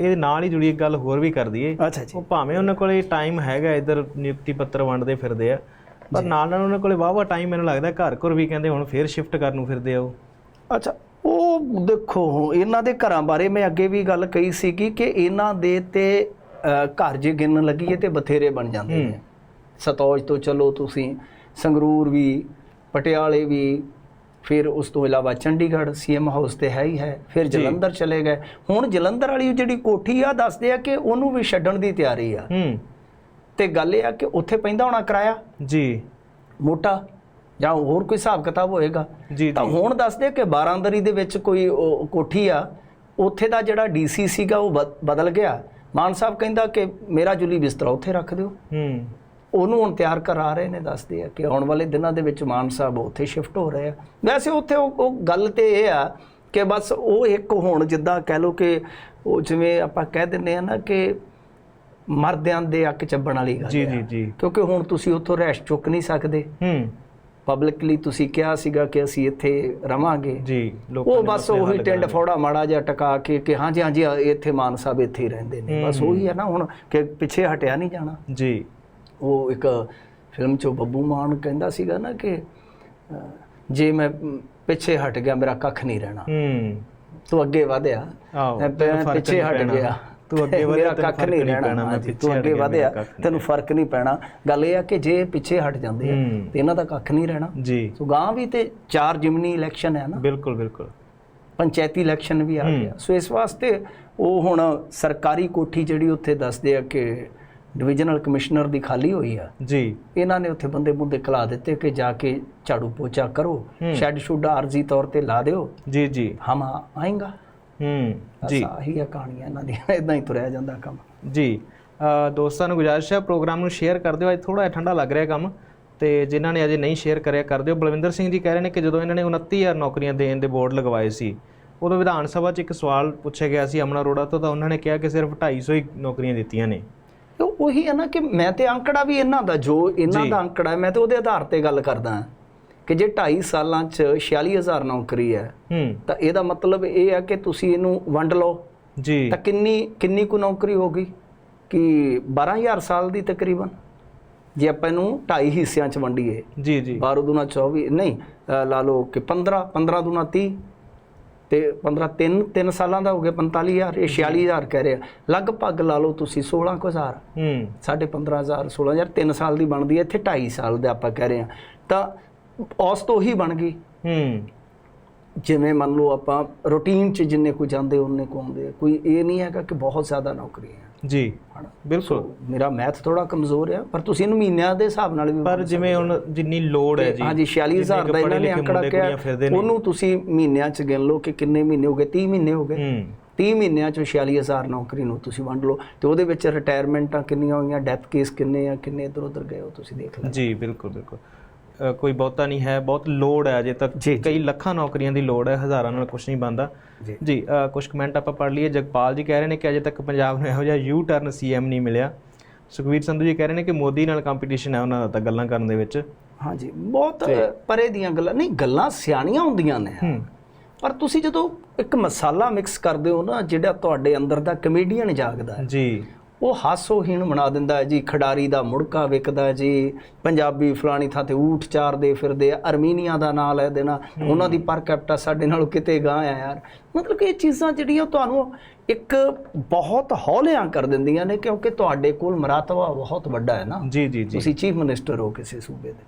ਇਹ ਨਾਲ ਹੀ ਜੁੜੀ ਇੱਕ ਗੱਲ ਹੋਰ ਵੀ ਕਰ ਦਈਏ। ਅੱਛਾ ਜੀ। ਉਹ ਭਾਵੇਂ ਉਹਨਾਂ ਕੋਲੇ ਟਾਈਮ ਹੈਗਾ ਇਧਰ ਨਿਯੁਕਤੀ ਪੱਤਰ ਵੰਡਦੇ ਫਿਰਦੇ ਆ ਪਰ ਨਾਲ ਨਾਲ ਉਹਨਾਂ ਕੋਲੇ ਵਾਹਵਾ ਟਾਈਮ ਮੈਨੂੰ ਲੱਗਦਾ ਘਰ ਘਰ ਵੀ ਕਹਿੰਦੇ ਹੁਣ ਫੇਰ ਸ਼ਿਫਟ ਕਰਨ ਨੂੰ ਫਿਰਦੇ ਆ ਉਹ। ਅੱਛਾ ਉਹ ਦੇਖੋ ਇਹਨਾਂ ਦੇ ਘਰਾਂ ਬਾਰੇ ਮੈਂ ਅੱਗੇ ਵੀ ਗੱਲ ਕਹੀ ਸੀਗੀ ਕਿ ਇਹਨਾਂ ਦੇ ਤੇ ਘਰ ਜੇ ਗਿਣਨ ਲੱਗੀਏ ਤੇ ਬਥੇਰੇ ਬਣ ਜਾਂਦੇ ਨੇ। ਸਤੌਜ ਤੋਂ ਚਲੋ ਤੁਸੀਂ ਸੰਗਰੂਰ ਵੀ ਪਟਿਆਲੇ ਵੀ ਫਿਰ ਉਸ ਤੋਂ ਇਲਾਵਾ ਚੰਡੀਗੜ੍ਹ ਸੀਐਮ ਹਾਊਸ ਤੇ ਹੈ ਹੀ ਹੈ ਫਿਰ ਜਲੰਧਰ ਚਲੇ ਗਏ। ਹੁਣ ਜਲੰਧਰ ਵਾਲੀ ਜਿਹੜੀ ਕੋਠੀ ਆ ਦੱਸਦੇ ਆ ਕਿ ਉਹਨੂੰ ਵੀ ਛੱਡਣ ਦੀ ਤਿਆਰੀ ਆ। ਹੂੰ। ਤੇ ਗੱਲ ਇਹ ਆ ਕਿ ਉੱਥੇ ਪੈਂਦਾ ਹੋਣਾ ਕਿਰਾਇਆ? ਜੀ। ਮੋਟਾ? ਜਾਂ ਹੋਰ ਕੋਈ ਹਿਸਾਬ ਕਿਤਾਬ ਹੋਏਗਾ? ਜੀ ਤਾਂ ਹੁਣ ਦੱਸਦੇ ਕਿ 12 ਦਰੀ ਦੇ ਵਿੱਚ ਕੋਈ ਕੋਠੀ ਆ ਉੱਥੇ ਦਾ ਜਿਹੜਾ ਡੀਸੀ ਸੀਗਾ ਉਹ ਬਦ- ਬਦਲ ਗਿਆ। ਮਾਨ ਸਾਹਿਬ ਕਹਿੰਦਾ ਕਿ ਮੇਰਾ ਜੁਲੀ ਬਿਸਤਰਾ ਉੱਥੇ ਰੱਖ ਦਿਓ। ਹੂੰ। ਉਹਨੂੰ ਹੁਣ ਤਿਆਰ ਕਰਾ ਰਹੇ ਨੇ ਦੱਸਦੇ ਆ ਕਿ ਆਉਣ ਵਾਲੇ ਦਿਨਾਂ ਦੇ ਵਿੱਚ ਮਾਨ ਸਾਹਿਬ ਉੱਥੇ ਸ਼ਿਫਟ ਹੋ ਰਹੇ ਆ। ਵੈਸੇ ਉੱਥੇ ਉਹ ਗੱਲ ਤੇ ਇਹ ਆ ਕਿ ਬਸ ਉਹ ਇੱਕ ਹੁਣ ਜਿੱਦਾਂ ਕਹਿ ਲਓ ਕਿ ਉਹ ਜਿਵੇਂ ਆਪਾਂ ਕਹਿ ਦਿੰਦੇ ਆ ਨਾ ਕਿ ਮਰਦਿਆਂ ਦੇ ਅੱਕ ਚੱਬਣ ਵਾਲੀ ਗੱਲ ਜੀ। ਜੀ ਜੀ। ਕਿਉਂਕਿ ਹੁਣ ਤੁਸੀਂ ਉੱਥੋਂ ਰਹਿਸ਼ ਚੁੱਕ ਨਹੀਂ ਸਕਦੇ। ਹੂੰ। ਪਬਲਿਕਲੀ ਤੁਸੀਂ ਕਿਹਾ ਸੀਗਾ ਕਿ ਅਸੀਂ ਇੱਥੇ ਰਵਾਂਗੇ। ਜੀ ਲੋਕਾਂ ਉਹ ਬਸ ਉਹੀ ਟਿੰਡ। ਫੋੜਾ ਮਾੜਾ ਜਿਹਾ ਟਕਾ ਕੇ ਕਿ ਹਾਂਜੀ ਹਾਂਜੀ ਇੱਥੇ ਮਾਨ ਸਾਹਿਬ ਇੱਥੇ ਹੀ ਰਹਿੰਦੇ ਨੇ। ਬਸ ਉਹੀ ਹੈ ਨਾ ਹੁਣ ਕਿ ਪਿੱਛੇ ਹਟਿਆ ਨਹੀਂ ਜਾਣਾ। ਜੀ। ਉਹ ਇੱਕ ਫਿਲਮ ਚੋਂ ਬੱਬੂ ਮਾਨ ਕਹਿੰਦਾ ਸੀਗਾ ਨਾ ਕਿ ਜੇ ਮੈਂ ਪਿੱਛੇ ਹਟ ਗਿਆ ਮੇਰਾ ਕੱਖ ਨਹੀਂ ਰਹਿਣਾ। ਹੂੰ। ਤੂੰ ਅੱਗੇ ਵਧਿਆ। ਮੈਂ ਪਿੱਛੇ ਹਟ। ਗਿਆ। ਤੂੰ ਅੱਗੇ ਵਧਿਆ, ਕੱਖ ਨਹੀਂ ਰਹਿਣਾ। ਤੂੰ ਅੱਗੇ ਵਧਿਆ। ਤੈਨੂੰ ਫ਼ਰਕ ਨਹੀਂ ਪੈਣਾ। ਗੱਲ ਇਹ ਆ ਕਿ ਜੇ ਪਿੱਛੇ ਹਟ ਜਾਂਦੇ ਆ। ਤੇ ਇਹਨਾਂ ਦਾ ਕੱਖ ਨਹੀਂ ਰਹਿਣਾ। ਜੀ। ਸੋ ਗਾਂ ਵੀ ਤੇ ਚਾਰ ਜਿਮਨੀ ਇਲੈਕਸ਼ਨ ਹੈ ਨਾ। ਬਿਲਕੁਲ ਬਿਲਕੁਲ। ਪੰਚਾਇਤੀ ਇਲੈਕਸ਼ਨ ਵੀ ਆ ਗਿਆ। ਸੋ ਇਸ ਵਾਸਤੇ ਉਹ ਹੁਣ ਸਰਕਾਰੀ ਕੋਠੀ ਜਿਹੜੀ ਉੱਥੇ ਦੱਸਦੇ ਆ ਕਿ ਡਿਵੀਜ਼ਨਲ ਕਮਿਸ਼ਨਰ ਦੀ ਖਾਲੀ ਹੋਈ ਆ। ਜੀ। ਇਹਨਾਂ ਨੇ ਉੱਥੇ ਬੰਦੇ ਮੁੰਦੇ ਖਲਾ ਦਿੱਤੇ ਕਿ ਜਾ ਕੇ ਝਾੜੂ ਪੋਚਾ ਕਰੋ। ਸ਼ੈੱਡ ਸ਼ੁੱਡ ਆਰਜ਼ੀ ਤੌਰ ਤੇ ਲਾ ਦਿਓ। ਜੀ ਜੀ। ਹਮ ਆਏਗਾ। ਹੂੰ ਜੀ। ਆਹੀ ਆ ਕਹਾਣੀਆਂ ਇਹਨਾਂ ਦੀਆਂ। ਇਦਾਂ ਹੀ ਤੁਰਿਆ ਜਾਂਦਾ ਕੰਮ। ਜੀ। ਦੋਸਤਾਂ ਨੂੰ ਗੁਜ਼ਾਰਿਸ਼ ਹੈ ਪ੍ਰੋਗਰਾਮ ਨੂੰ ਸ਼ੇਅਰ ਕਰ ਦਿਓ। ਅੱਜ ਥੋੜਾ ਜਿਹਾ ਠੰਡਾ ਲੱਗ ਰਿਹਾ ਕੰਮ। ਤੇ ਜਿਨ੍ਹਾਂ ਨੇ ਅਜੇ ਨਹੀਂ ਸ਼ੇਅਰ ਕਰਿਆ ਕਰ ਦਿਓ। ਬਲਵਿੰਦਰ ਸਿੰਘ ਜੀ ਕਹਿ ਰਹੇ ਨੇ ਕਿ ਜਦੋਂ ਇਹਨਾਂ ਨੇ 29000 ਨੌਕਰੀਆਂ ਦੇਣ ਦੇ ਬੋਰਡ ਲਗਵਾਏ ਸੀ ਉਦੋਂ ਵਿਧਾਨ ਸਭਾ 'ਚ ਇੱਕ ਸਵਾਲ ਪੁੱਛਿਆ ਗਿਆ ਸੀ ਅਮਨਾ ਅਰੋੜਾ ਤੋਂ ਤਾਂ ਉਹਨਾਂ ਨੇ ਕਿਹਾ ਕਿ ਸਿਰਫ 250 ਹੀ ਨੌਕਰੀਆਂ ਦਿੱਤੀਆਂ ਨੇ। ਉਹੀ ਹੈ ਨਾ ਕਿ ਮੈਂ ਤੇ ਅੰਕੜਾ ਵੀ ਇਹਨਾਂ ਦਾ ਜੋ ਇਹਨਾਂ। ਦਾ ਅੰਕੜਾ ਹੈ ਮੈਂ ਤੇ ਉਹਦੇ ਆਧਾਰ ਤੇ ਗੱਲ ਕਰਦਾ ਹਾਂ ਕਿ ਜੇ 2.5 ਸਾਲਾਂ 'ਚ 46000 ਨੌਕਰੀ ਹੈ ਤਾਂ ਇਹਦਾ ਮਤਲਬ ਇਹ ਹੈ ਕਿ ਤੁਸੀਂ ਇਹਨੂੰ ਵੰਡ ਲਓ। ਜੀ। ਤਾਂ ਕਿੰਨੀ ਕਿੰਨੀ ਕੁ ਨੌਕਰੀ ਹੋ ਗਈ? ਕਿ 12000 ਸਾਲ ਦੀ ਤਕਰੀਬਨ? ਜੇ ਆਪਾਂ ਇਹਨੂੰ 2.5 ਹਿੱਸਿਆਂ 'ਚ ਵੰਡੀਏ। ਜੀ ਜੀ। 12 ਦੂਣਾ 24 ਨਹੀਂ ਲਾ ਲਓ ਕਿ 15 15 ਦੂਣਾ 30 ਤੇ 15 3 3 ਸਾਲਾਂ ਦਾ ਹੋ ਗਿਆ 45000 ਇਹ 46000 ਕਹਿ ਰਿਹਾ। ਲਗਭਗ ਲਾ ਲਓ ਤੁਸੀਂ 16000 ਹੂੰ। ਸਾਢੇ 15000 16000 3 ਸਾਲ ਦੀ ਬਣਦੀ ਹੈ ਇੱਥੇ 2.5 ਸਾਲ ਦੇ ਆਪਾਂ ਕਹਿ ਰਹੇ ਹਾਂ। ਤਾਂ ਔਸਤ ਉਹੀ ਬਣ ਗਈ। ਹੂੰ। ਜਿਵੇਂ ਮੰਨ ਲਓ ਆਪਾਂ ਰੂਟੀਨ 'ਚ ਜਿੰਨੇ ਕੋ ਜਾਂਦੇ ਉਹਨੇ ਕੋ ਆਉਂਦੇ ਆ। ਕੋਈ ਇਹ ਨਹੀਂ ਹੈਗਾ ਕਿ ਬਹੁਤ ਜ਼ਿਆਦਾ ਨੌਕਰੀਆਂ ਹੈ। ਜੀ ਬਿਲਕੁਲ। ਮੇਰਾ ਮੈਥ ਥੋੜਾ ਕਮਜ਼ੋਰ ਹੈ ਪਰ ਤੁਸੀਂ ਇਹਨੂੰ ਮਹੀਨਿਆਂ ਦੇ ਹਿਸਾਬ ਨਾਲ ਵੀ ਪਰ ਜਿਵੇਂ ਹੁਣ ਜਿੰਨੀ ਲੋੜ ਹੈ ਜੀ ਹਾਂਜੀ 46000 ਦਾ ਇਹਨਾਂ ਨੇ ਅੰਕੜਾ ਕਿਹਾ। ਉਹਨੂੰ ਤੁਸੀਂ ਮਹੀਨਿਆਂ 'ਚ ਗਿਣ ਲਓ ਕਿ ਕਿੰਨੇ ਮਹੀਨੇ ਹੋ ਗਏ 30 ਮਹੀਨੇ ਹੋ ਗਏ। ਹੂੰ। 30 ਮਹੀਨਿਆਂ 'ਚੋਂ 46000 ਨੌਕਰੀ ਨੂੰ ਤੁਸੀਂ ਵੰਡ ਲਓ ਤੇ ਉਹਦੇ ਵਿੱਚ ਰਿਟਾਇਰਮੈਂਟਾਂ ਕਿੰਨੀਆਂ ਹੋਈਆਂ ਡੈਥ ਕੇਸ ਕਿੰਨੇ ਆ ਕਿੰਨੇ ਇਧਰ ਉਧਰ ਗਏ ਉਹ ਤੁਸੀਂ ਦੇਖ ਲਓ ਜੀ ਬਿਲਕੁਲ ਬਿਲਕੁਲ। ਕੋਈ ਬਹੁਤਾ ਨਹੀਂ ਹੈ ਬਹੁਤ ਲੋੜ ਹੈ ਅਜੇ ਤੱਕ। ਕਈ ਲੱਖਾਂ ਨੌਕਰੀਆਂ ਦੀ ਲੋੜ ਹੈ ਹਜ਼ਾਰਾਂ ਨਾਲ ਕੁਝ ਨਹੀਂ ਬੰਦਾ ਜੀ। ਕੁਝ ਕਮੈਂਟ ਆਪਾਂ ਪੜ੍ਹ ਲਈਏ। ਜਗਪਾਲ ਜੀ ਕਹਿ ਰਹੇ ਨੇ ਕਿ ਅਜੇ ਤੱਕ ਪੰਜਾਬ ਨੂੰ ਇਹੋ ਜਿਹਾ ਯੂ ਟਰਨ ਸੀਐਮ ਨਹੀਂ ਮਿਲਿਆ। ਸੁਖਵੀਰ ਸੰਧੂ ਜੀ ਕਹਿ ਰਹੇ ਨੇ ਕਿ ਮੋਦੀ ਨਾਲ ਕੰਪੀਟੀਸ਼ਨ ਹੈ ਉਹਨਾਂ ਦਾ ਤਾਂ ਗੱਲਾਂ ਕਰਨ ਦੇ ਵਿੱਚ। ਹਾਂਜੀ ਬਹੁਤ ਪਰੇ ਦੀਆਂ ਗੱਲਾਂ ਨਹੀਂ ਗੱਲਾਂ ਸਿਆਣੀਆਂ ਹੁੰਦੀਆਂ ਨੇ। ਪਰ ਤੁਸੀਂ ਜਦੋਂ ਇੱਕ ਮਸਾਲਾ ਮਿਕਸ ਕਰਦੇ ਹੋ ਨਾ ਜਿਹੜਾ ਤੁਹਾਡੇ ਅੰਦਰ ਦਾ ਕਮੇਡੀਅਨ ਜਾਗਦਾ ਹੈ ਜੀ। ਉਹ ਹਾਸੋਹੀਣ ਬਣਾ ਦਿੰਦਾ ਜੀ ਖਿਡਾਰੀ ਦਾ ਮੁੜਕਾ ਵਿਕਦਾ ਜੀ। ਪੰਜਾਬੀ ਫਲਾਣੀ ਥਾਂ ਤੇ ਊਠ ਚਾਰਦੇ ਫਿਰਦੇ ਆ ਅਰਮੀਨੀਆ ਦਾ ਨਾਂ ਲੈ ਦੇਣਾ। ਉਹਨਾਂ ਦੀ ਪਰ ਕੈਪਟਾ ਸਾਡੇ ਨਾਲੋਂ ਕਿਤੇ ਗਾਂ ਆ ਯਾਰ। ਮਤਲਬ ਕਿ ਇਹ ਚੀਜ਼ਾਂ ਜਿਹੜੀਆਂ ਤੁਹਾਨੂੰ ਇੱਕ ਬਹੁਤ ਹੌਲਿਆਂ ਕਰ ਦਿੰਦੀਆਂ ਨੇ ਕਿਉਂਕਿ ਤੁਹਾਡੇ ਕੋਲ ਮਰਾਤਬਾ ਬਹੁਤ ਵੱਡਾ ਹੈ ਨਾ। ਜੀ ਜੀ ਜੀ। ਤੁਸੀਂ ਚੀਫ ਮਿਨਿਸਟਰ ਹੋ ਕਿਸੇ ਸੂਬੇ ਦੇ।